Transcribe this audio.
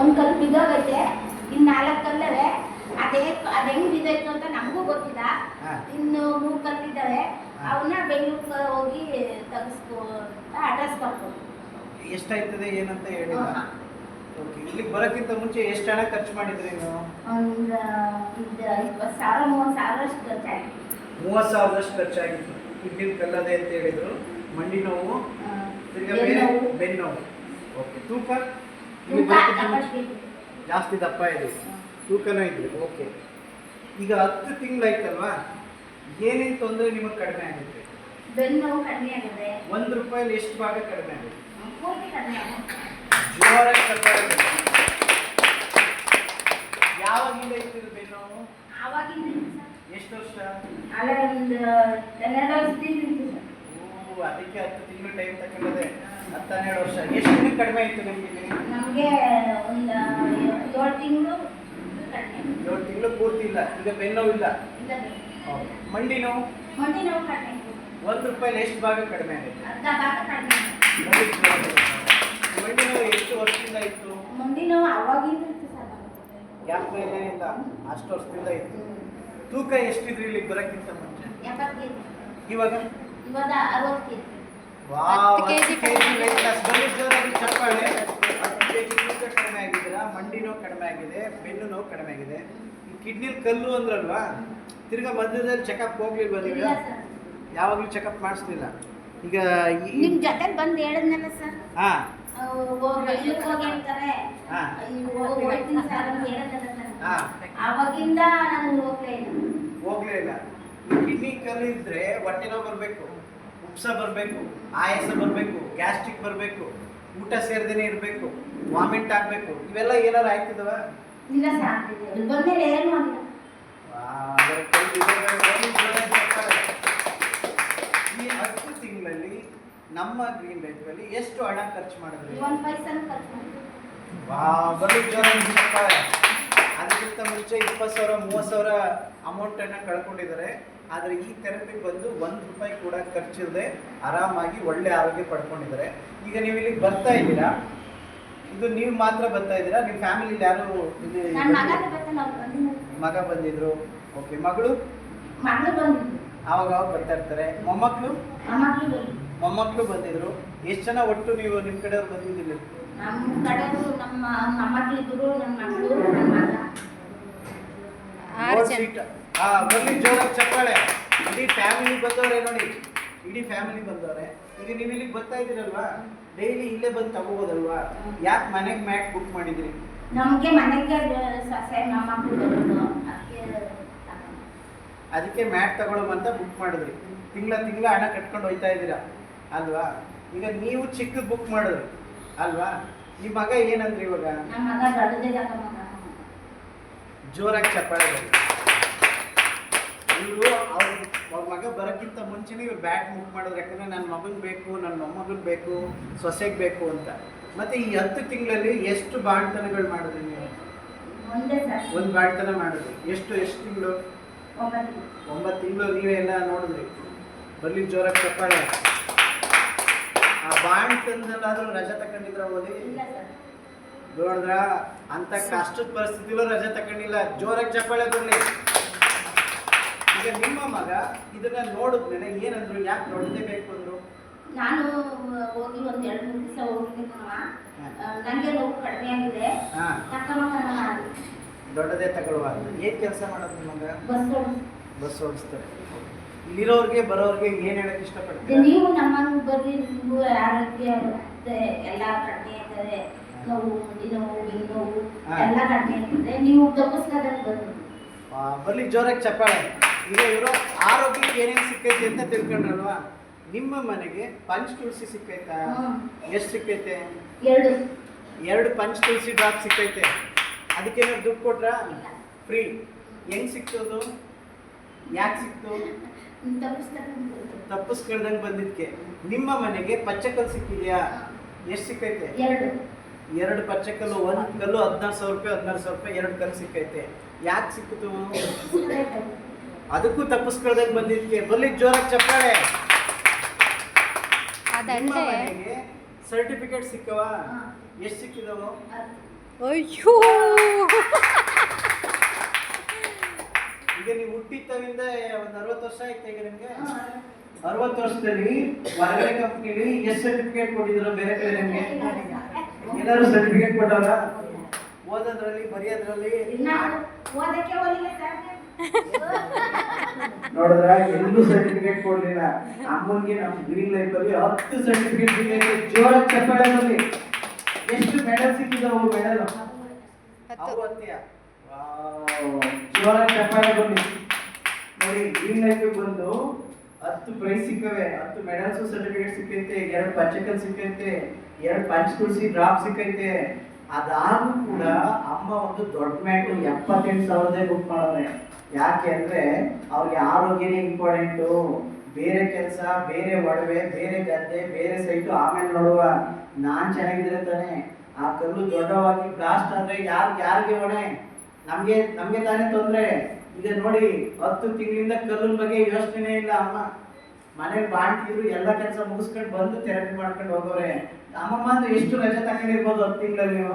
ಒಂದ್ ಕಲ್ಲು ಬಿದ್ದೋಗೈತೆ ಇನ್ ನಾಲ್ಕು ಕಲ್ಲವೆ. ಅದೇ ಅದು ಹೆಂಗ್ ಬಿದ್ದೋಯ್ತು ಅಂತ ನಮಗೂ ಗೊತ್ತಿಲ್ಲ. ಇನ್ನು ಮೂರು ಕಲ್ಲಿದ್ದಾವೆ. ಅವನ್ನ ಬೆಂಗಳೂರಿಗೆ ಹೋಗಿ ತೆಗಿಸ್ಕೊ ಅಡ್ರೆಸ್ ಬರ್ಬೋದು ಎಷ್ಟಾಯ್ತದೆ ಏನಂತ ಹೇಳಿಲ್ಲ. ಓಕೆ ಇಲ್ಲಿಗೆ ಬರೋಕ್ಕಿಂತ ಮುಂಚೆ ಎಷ್ಟು ಹಣ ಖರ್ಚು ಮಾಡಿದ್ರಿ ನೀವು? ಒಂದು ಇದು ಇಪ್ಪತ್ತು ಸಾವಿರ ಮೂವತ್ತು ಸಾವಿರಷ್ಟು ಖರ್ಚಾಗಿದೆ ಮೂವತ್ತು ಸಾವಿರದಷ್ಟು ಖರ್ಚಾಗಿತ್ತು. ಕಿಡ್ನಿ ಕಲ್ಲದೆ ಅಂತ ಹೇಳಿದ್ರು. ಮಂಡಿ ನೋವು ತಿರ್ಗಾ ಬೆನ್ನು ಬೇರೆ ನೋವು. ಬೆನ್ನು ನೋವು. ಓಕೆ ತೂಕ? ಜಾಸ್ತಿ ದಪ್ಪ ಇದೆ. ತೂಕನೂ ಇದ್ರಿ ಓಕೆ. ಈಗ ಹತ್ತು ತಿಂಗಳಾಯ್ತಲ್ವಾ? ಏನೇನು ತೊಂದರೆ ನಿಮಗೆ ಕಡಿಮೆ ಆಗುತ್ತೆ? ಬೆನ್ನು ಕಡಿಮೆ ಆಗಿದೆ. ಒಂದು ರೂಪಾಯಿ ಎಷ್ಟು ಭಾಗ ಕಡಿಮೆ ಆಗುತ್ತೆ? ಪೂರ್ತಿ ಕಡಿಮೆ ಆಗುತ್ತೆ ಜೋರಾಗಿ ಯಾವಾಗಿಂದ ಇತ್ತು ಬೆನ್ನು? ಆವಾಗಿಂದ ಎಷ್ಟು ವರ್ಷ? ಅಲ್ಲ ಒಂದು ಹನ್ನೆರಡು ವರ್ಷದಿಂದ ಅದಕ್ಕೆ ಹತ್ತು ತಿಂಗಳು ಟೈಮ್ ತಗೊಂಡದೆ. ಹತ್ತು ಹನ್ನೆರಡು ವರ್ಷ. ಎಷ್ಟು ದಿನ ಕಡಿಮೆ ಆಯಿತು ನಿಮಗೆ? ನಮಗೆ ಒಂದು ಏಳು ತಿಂಗಳು ಏಳು ತಿಂಗಳು ಪೂರ್ತಿ ಇಲ್ಲ. ಈಗ ಬೆನ್ನೋವು ಇಲ್ಲ. ಮಂಡಿ ನೋವು? ಮಂಡಿ ನೋವು ಕಡಿಮೆ. ಒಂದು ರೂಪಾಯಿ ಎಷ್ಟು ಭಾಗ ಕಡಿಮೆ ಆಗುತ್ತೆ? ಅರ್ಧ ಭಾಗ ಕಡಿಮೆ. ಮಂಡಿ ನೋವು ಎಷ್ಟು ವರ್ಷದಿಂದ ಇತ್ತು? ಮಂಡಿ ನೋವು ಅವಾಗಿಂದ ಇತ್ತು ಸರ್ ಮೇಲೆ ಇಲ್ಲ ಅಷ್ಟು ವರ್ಷದಿಂದ ಇತ್ತು. ತೂಕ ಎಷ್ಟಿದ್ರಿ ಇಲ್ಲಿ ಬರೋಕ್ಕಿಂತ ಮುಂಚೆ? ಎಪ್ಪತ್ತು ಇವಾಗ? ಇವಾಗ ಅರವತ್ತು ಕೆ ಜಿ ವಾವ್, ಹತ್ತು weight loss. ಚಪ್ಪಾಳೆ. ಹತ್ತು kg ತೂಕ ಕಡಿಮೆ ಆಗಿದ್ದೀರಾ? ಮಂಡಿ ನೋವು ಕಡಿಮೆ ಆಗಿದೆ. ಬೆನ್ನು ನೋವು ಕಡಿಮೆ ಆಗಿದೆ. ಕಿಡ್ನಿಲಿ ಕಲ್ಲು ಅಂದ್ರಲ್ವಾ? ತಿರ್ಗಾ ಮಧ್ಯದಲ್ಲಿ ಚೆಕಪ್ ಹೋಗ್ಲಿಲ್ವಾ ನೀವು? ಇಲ್ಲ ಸರ್. ಯಾವಾಗಲೂ ಚೆಕಪ್ ಮಾಡಿಸ್ಲಿಲ್ಲ. ಈಗ ನಿಮ್ಮ ಜೊತೆ ಬಂದು ಹೇಳಿದ್ನಲ್ಲ ಸರ್. ಹಾ. ಹೋಗ್ಲೇ ಇಲ್ಲ. ಹೋಗ್ಲೇ ಇಲ್ಲ. ಈ ಕಿಡ್ನಿ ಕಲ್ಲು ಇದ್ರೆ ಹೊಟ್ಟೆ ನೋವು ಬರಬೇಕು. ಉಪ್ಸ ಬರಬೇಕು ಆಯಾಸ ಬರಬೇಕು ಗ್ಯಾಸ್ಟ್ರಿಕ್ ಬರಬೇಕು ಊಟ ಸೇರ್ದೇನೆ ಇರಬೇಕು ವಾಮಿಟ್ ಆಗಬೇಕು ಇವೆಲ್ಲ ಏನಾರು ಆಯ್ತಿದವ? ಇಲ್ಲ ಸರ್ ಇಲ್ಲಿ ಬಂದ್ಮೇಲೆ ಏನು ಆಗಿಲ್ಲ ಈ ಹತ್ತು ತಿಂಗಳಲ್ಲಿ ನಮ್ಮ ಗ್ರೀನ್ ಲೈಫಲ್ಲಿ ಎಷ್ಟು ಹಣ ಖರ್ಚು ಮಾಡಿದ್ರಿ? ಒಂದು ಪೈಸನು ಖರ್ಚು ಮಾಡಿಲ್ಲ. ಅದಕ್ಕಿಂತ ಮುಂಚೆ ಇಪ್ಪತ್ತು ಸಾವಿರ ಮೂವತ್ತು ಸಾವಿರ ಅಮೌಂಟನ್ನು ಕಳ್ಕೊಂಡಿದ್ದಾರೆ. ಆದರೆ ಈ ಥೆರಪಿ ಬಂದು ಒಂದು ರೂಪಾಯಿ ಕೂಡ ಖರ್ಚಿಲ್ಲದೆ ಆರಾಮಾಗಿ ಒಳ್ಳೆ ಆರೋಗ್ಯ ಪಡ್ಕೊಂಡಿದ್ದಾರೆ. ಈಗ ನೀವು ಇಲ್ಲಿ ಬರ್ತಾ ಇದ್ದೀರಾ? ಇದು ನೀವು ಮಾತ್ರ ಬರ್ತಾ ಇದ್ದೀರಾ? ನಿಮ್ಮ ಫ್ಯಾಮಿಲಿಲಿ ಯಾರು ಇಲ್ಲಿ ಮಗ ಬಂದಿದ್ರು? ಓಕೆ ಮಗಳು? ಆವಾಗ ಅವಾಗ ಬರ್ತಾ ಇರ್ತಾರೆ. ಮೊಮ್ಮಕ್ಕಳು ಮೊಮ್ಮಕ್ಕಳು ಬಂದಿದ್ರು. ಎಷ್ಟು ಜನ ಒಟ್ಟು ನೀವು ನಿಮ್ಮ ಕಡೆಯವ್ರು ಬಂದಿದ್ದೀರಿ? ನಮ್ಮ ಕಡೆಯವರು ನಮ್ಮ ಮೊಮ್ಮಕ್ಕಳಿದ್ರು ನನ್ನ ಮಗಳು ನನ್ನ ಮಗ. ಸೀಟ್ ಹಾ ಜೋರಾಗಿ ಚಪ್ಪಾಳೆ. ಇಡೀ ಫ್ಯಾಮಿಲಿ ಬಂದವ್ರೆ ನೋಡಿ. ಇಡೀ ಫ್ಯಾಮಿಲಿ ಬಂದವ್ರೆ. ಈಗ ನೀವು ಇಲ್ಲಿಗೆ ಬರ್ತಾ ಇದ್ದೀರಲ್ವಾ? ಡೈಲಿ ಇಲ್ಲೇ ಬಂದು ತಗೋಬೋದಲ್ವಾ? ಯಾಕೆ ಮನೆಗೆ ಮ್ಯಾಟ್ ಬುಕ್ ಮಾಡಿದ್ರಿ? ನಮಗೆ ಮನೆಗೆ ಸೊಸೆ ಅದಕ್ಕೆ ಮ್ಯಾಟ್ ತಗೊಳ್ಳೋಮಂತ ಬುಕ್ ಮಾಡಿದ್ರಿ. ತಿಂಗಳ ತಿಂಗಳ ಹಣ ಕಟ್ಕೊಂಡು ಹೋಯ್ತಾ ಇದ್ದೀರಾ? ಅಲ್ವಾ? ಈಗ ನೀವು ಚಿಕ್ಕದು ಬುಕ್ ಮಾಡಿದ್ರಿ. ಅಲ್ವಾ? ನಿಮ್ಮ ಮಗ ಏನಂದ್ರಿ ಇವಾಗ? ಜೋರಾಗಿ ಚಪ್ಪಾಳೆ ಇವರು ಅವ್ರ ಅವ್ರ ಮಗ ಬರೋಕ್ಕಿಂತ ಮುಂಚೆನೇ ಇವ್ರು ಬ್ಯಾಟ್ ಬುಕ್ ಮಾಡಿದ್ರು ಯಾಕಂದ್ರೆ ನನ್ನ ಮಗನ ಬೇಕು ನನ್ನ ಮೊಮ್ಮಗನ್ ಬೇಕು ಸೊಸೆಗೆ ಬೇಕು ಅಂತ. ಮತ್ತೆ ಈ ಹತ್ತು ತಿಂಗಳಲ್ಲಿ ಎಷ್ಟು ಬಾಣ್ತನಗಳು ಮಾಡಿದ್ರಿ ನೀವು? ಒಂದೇ ಬಾಣ್ತನ ಮಾಡಿದ್ರಿ. ಎಷ್ಟು ಎಷ್ಟು ತಿಂಗಳು? ಒಂಬತ್ತು ತಿಂಗಳು. ನೀವೇ ಎಲ್ಲ ನೋಡಿದ್ರಿ. ಬರ್ಲಿ ಜೋರಾಗಿ ಚಪ್ಪಾಳೆ ಆ ಬಾಣ್ತನದಲ್ಲಾದರೂ ರಜೆ ತಗೊಂಡಿದ್ರ ಓದಿ ನೋಡಿದ್ರ? ಅಂತ ಕಷ್ಟದ ಪರಿಸ್ಥಿತಿಲೂ ರಜೆ ತಗೊಂಡಿಲ್ಲ ಜೋರಾಗಿ ಚಪ್ಪಾಳೆ ಬರ್ಲಿ. ಈಗ ನಿಮ್ಮ ಮಗ ಇದನ್ನ ನೋಡಿದ್ಮೇಲೆ ಏನಂದ್ರು ಯಾಕೆ ನೋಡಲೇಬೇಕು ಅಂದ್ರು? ನಾನು ಹೋಗಿ ಒಂದ್ ಎರಡು ಮೂರು ದಿವಸ ಹೋಗಿದ್ದೀನಮ್ಮ ನನಗೆ ನೋವು ಕಡಿಮೆ ಆಗಿದೆ. ಹಾ. ದೊಡ್ಡದೇ ತಗೊಳ್ಳುವ ಏನ್ ಕೆಲಸ ಮಾಡೋದು ನಿಮ್ಮ ಮಗ? Bus bus ಓಡಿಸ್ತಾರೆ. ಇಲ್ಲಿರೋರ್ಗೆ ಬರೋರ್ಗೆ ಏನ್ ಹೇಳಕ್ ಇಷ್ಟಪಡ್ತೀರಾ? ನೀವು ನಮ್ಮ ಬರ್ರಿ ನಿಮ್ಗೆ ಆರೋಗ್ಯ ಮತ್ತೆ ಎಲ್ಲ ಕಡಿಮೆ ಆಗ್ತದೆ ನೋವು ಮುಂಡಿ ನೋವು ಬೆನ್ನು ನೋವು ಹಾ. ಎಲ್ಲ ಕಡಿಮೆ ಆಗ್ತದೆ ನೀವು ತಪ್ಪಿಸ್ಕೊಂಡ್ರೆ ಬರ್ರಿ ಆ, ಬರ್ಲಿ ಜೋರಾಗಿ ಚಪ್ಪಾಳೆ. ಈಗ ಇವರು ಆರೋಗ್ಯಕ್ಕೆ ಏನೇನು ಸಿಕ್ಕೈತೆ ಅಂತ ತಿಳ್ಕೊಂಡ್ರಲ್ವಾ? ನಿಮ್ಮ ಮನೆಗೆ ಪಂಚ್ ತುಳಸಿ ಸಿಕ್ಕೈತಾ. ಎಷ್ಟು ಸಿಕ್ಕೈತೆ? ಎರಡು. ಎರಡು ಪಂಚ್ ತುಳಸಿ ಡ್ರಾಪ್ ಸಿಕ್ಕೈತೆ. ಅದಕ್ಕೇನಾದ್ರು ದುಡ್ಡು ಕೊಟ್ರಾ? ಫ್ರೀ. ಹೆಂಗ್ ಸಿಕ್ತದು ಯಾಕೆ ಸಿಕ್ತು? ತಪ್ಪಿಸ್ಕೊಂಡಂಗೆ ತಪ್ಪಿಸ್ಕೊಳ್ದಂಗೆ ಬಂದಿದ್ಕೆ. ನಿಮ್ಮ ಮನೆಗೆ ಪಚ್ಚಕಲ್ ಸಿಕ್ಕಿದ್ಯಾ? ಎಷ್ಟು ಸಿಕ್ಕೈತೆ? ಎರಡು. ಎರಡು ಪಚ್ಚಕಲ್ಲು ಒಂದು ಕಲ್ಲು ಹದಿನಾರು ಸಾವಿರ ರೂಪಾಯಿ ಹದಿನಾರು ಸಾವಿರ ರೂಪಾಯಿ ಎರಡು ಕಲ್ಲು ಸಿಕ್ಕೈತೆ. ಯಾಕೆ ಸಿಕ್ಕಿತು? ಅದಕ್ಕೂ ತಪ್ಪಿಸ್ಕೊಳ್ದಂಗೆ ಬಂದಿದ್ಕೆ ಬರ್ಲಿ ಜೋರಾಗಿ ಚಪ್ಪಾಳೆ. ಸರ್ಟಿಫಿಕೇಟ್ ಸಿಕ್ಕವ. ಎಷ್ಟು ಸಿಕ್ಕಿದವು? ಅಯ್ಯೋ. ಈಗ ನೀವು ಹುಟ್ಟಿತ್ತವಿಂದ ಒಂದು ಅರವತ್ತು ವರ್ಷ ಆಯ್ತು ಈಗ ನಿಮಗೆ? ಅರವತ್ತು ವರ್ಷದಲ್ಲಿ ಹೊರಗಡೆ ಕಂಪ್ನಿಲಿ ಎಷ್ಟು ಸರ್ಟಿಫಿಕೇಟ್ ಕೊಟ್ಟಿದ್ರು ಬೇರೆ ಕಡೆ ನಿಮಗೆ? ಏನಾದ್ರು ಸರ್ಟಿಫಿಕೇಟ್ ಕೊಟ್ಟವ್ರ? ಓದೋದ್ರಲ್ಲಿ ಬರೆಯೋದ್ರಲ್ಲಿ? ನೋಡಿದ್ರ ಎಲ್ಲೂ ಸರ್ಟಿಫಿಕೇಟ್ ಕೊಡ್ಲಿಲ್ಲ. ಅಮ್ಮನಿಗೆ ನಮ್ಮ ಗ್ರೀನ್ ಲೈಫ್ ಅಲ್ಲಿ ಹತ್ತು ಸರ್ಟಿಫಿಕೇಟ್ ಸಿಗೈತೆ ಜೋರ ಚಪ್ಪಾಳೆ ಬರಲಿ ಎಷ್ಟು ಮೆಡಲ್ ಸಿಕ್ಕಿದಾವು ಮೆಡಲ್ ಜೋರ ಚಪ್ಪಾಳೆ ಬರಲಿ ನೋಡಿ ಗ್ರೀನ್ ಲೈಫ್ ಬಂದು ಹತ್ತು ಪ್ರೈಸ್ ಸಿಕ್ಕವೆ. ಹತ್ತು ಮೆಡಲ್ಸ್ ಸರ್ಟಿಫಿಕೇಟ್ ಸಿಕ್ಕೈತೆ. ಎರಡು ಪಂಚಕಲ್ ಸಿಕ್ಕೈತೆ. ಎರಡು ಪಂಚ್ ತುಳಸಿ ಡ್ರಾಪ್ ಸಿಕ್ಕೈತೆ. ಅದಾದ್ರೂ ಕೂಡ ಅಮ್ಮ ಒಂದು ದೊಡ್ಡ ಮ್ಯಾಟು ಎಪ್ಪತ್ತೆಂಟು ಸಾವಿರದೇ ಬುಕ್ ಯಾಕೆ ಅಂದ್ರೆ ಅವ್ರಿಗೆ ಆರೋಗ್ಯನೇ ಇಂಪಾರ್ಟೆಂಟು ಬೇರೆ ಕೆಲಸ, ಬೇರೆ ಒಡವೆ, ಬೇರೆ ಗದ್ದೆ, ಬೇರೆ ಸೈಟು ಆಮೇಲೆ ನೋಡುವ. ನಾನ್ ಚೆನ್ನಾಗಿದ್ರೆ ತಾನೆ. ಆ ಕಲ್ಲು ದೊಡ್ಡವಾಗಿ ಬ್ಲಾಸ್ಟ್ ಅಂದ್ರೆ ಯಾರು, ಯಾರಿಗೆ ಹೊಣೆ? ನಮ್ಗೆ ನಮ್ಗೆ ತಾನೇ ತೊಂದ್ರೆ. ಈಗ ನೋಡಿ, ಹತ್ತು ತಿಂಗಳಿಂದ ಕಲ್ಲಿನ ಬಗ್ಗೆ ಯೋಚನೆ ಇಲ್ಲ ಅಮ್ಮ. ಮನೆ ಬಾಣ್ತಿದ್ರು ಎಲ್ಲ ಕೆಲಸ ಮುಗಿಸ್ಕೊಂಡು ಬಂದು ಥೆರಪಿ ಮಾಡ್ಕೊಂಡು ಹೋಗೋರೆ. ಅಮ್ಮಮ್ಮ ಅಂದ್ರೆ ಎಷ್ಟು ರಜೆ ತಗೊಂಡಿರ್ಬೋದು ಹತ್ತು ತಿಂಗಳಲ್ಲಿ ನೀವು?